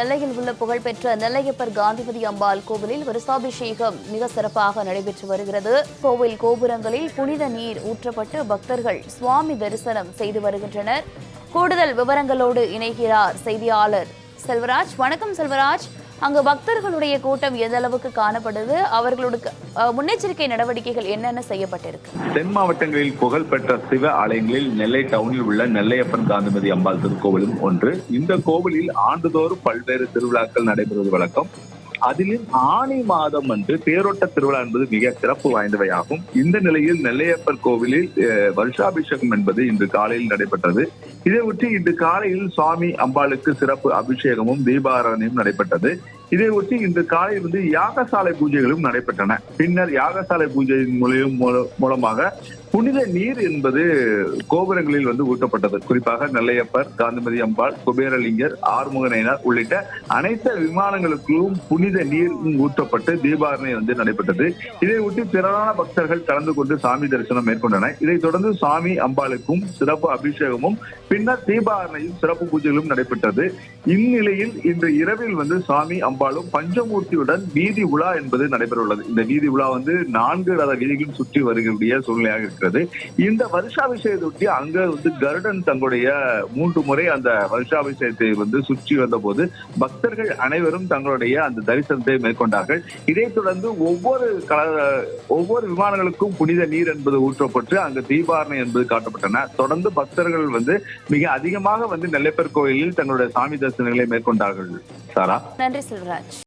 நெல்லையில் உள்ள புகழ்பெற்ற நெல்லையப்பர் காந்திமதி அம்பாள் கோவிலில் வருஷாபிஷேகம் மிக சிறப்பாக நடைபெற்று வருகிறது. கோவில் கோபுரங்களில் புனித நீர் ஊற்றப்பட்டு பக்தர்கள் சுவாமி தரிசனம் செய்து வருகின்றனர். கூடுதல் விவரங்களோடு இணைகிறார் செய்தியாளர் செல்வராஜ். வணக்கம் செல்வராஜ். அங்கு பக்தர்களுடைய கூட்டம் எந்த அளவுக்கு காணப்படுது? அவர்களுடைய அஹ், முன்னெச்சரிக்கை நடவடிக்கைகள் என்னென்ன செய்யப்பட்டிருக்கு? தென் மாவட்டங்களில் புகழ்பெற்ற சிவ ஆலயங்களில் நெல்லை டவுனில் உள்ள நெல்லையப்பன் காந்திமதி அம்பாள் திருக்கோவிலும் ஒன்று. இந்த கோவிலில் ஆண்டுதோறும் பல்வேறு திருவிழாக்கள் நடைபெறுவது வழக்கம். அதிலும் ஆணி மாதம் அன்று தேரோட்ட திருவிழா என்பது மிக சிறப்பு வாய்ந்தவையாகும். இந்த நிலையில் நெல்லையப்பர் கோவிலில் அஹ், வருஷாபிஷேகம் என்பது இன்று காலையில் நடைபெற்றது. இதை ஒட்டி இன்று காலையில் சுவாமி அம்பாளுக்கு சிறப்பு அபிஷேகமும் தீபாராதனையும் நடைபெற்றது. இதை ஒட்டி இன்று காலையில் வந்து யாகசாலை பூஜைகளும் நடைபெற்றன. பின்னர் யாகசாலை பூஜையின் மூலியம் மூலமாக புனித நீர் என்பது கோபுரங்களில் வந்து ஊட்டப்பட்டது. குறிப்பாக நெல்லையப்பர் காந்திமதி அம்பாள் குபேரலிங்கர் ஆறுமுகனையனார் உள்ளிட்ட அனைத்து விமானங்களுக்கும் புனித நீர் ஊற்றப்பட்டு தீபாரணை வந்து நடைபெற்றது. இதை ஒட்டி திரளான பக்தர்கள் கலந்து கொண்டு சாமி தரிசனம் மேற்கொண்டனர். இதைத் தொடர்ந்து சாமி அம்பாளுக்கும் சிறப்பு அபிஷேகமும் பின்னர் தீபாரணையும் சிறப்பு பூஜைகளும் நடைபெற்றது. இந்நிலையில் இன்று இரவில் வந்து சாமி அம்பாளும் பஞ்சமூர்த்தியுடன் வீதி உலா என்பது நடைபெறவுள்ளது. இந்த வீதி உலா வந்து நான்கு ரத வீதிகளும் சுற்றி வருகிற சூழ்நிலையாக இருக்கிறது. இந்த வருஷாபிஷேகத்தை ஒட்டி அங்க வந்து கருடன் தங்களுடைய மூன்று முறை அந்த வருஷாபிஷேகத்தை வந்து சுற்றி வந்த போது பக்தர்கள் அனைவரும் தங்களுடைய அந்த தரிசனத்தை மேற்கொண்டார்கள். இதைத் தொடர்ந்து ஒவ்வொரு ஒவ்வொரு விமானங்களுக்கும் புனித நீர் என்பது ஊற்றப்பட்டு அங்கு தீபாரணை என்பது காட்டப்பட்டன. தொடர்ந்து பக்தர்கள் வந்து மிக அதிகமாக வந்து நெல்லைப்பர் கோயிலில் தங்களுடைய சாமி தரிசனங்களை மேற்கொண்டார்கள். சாரா? நன்றி செல்வராஜ்.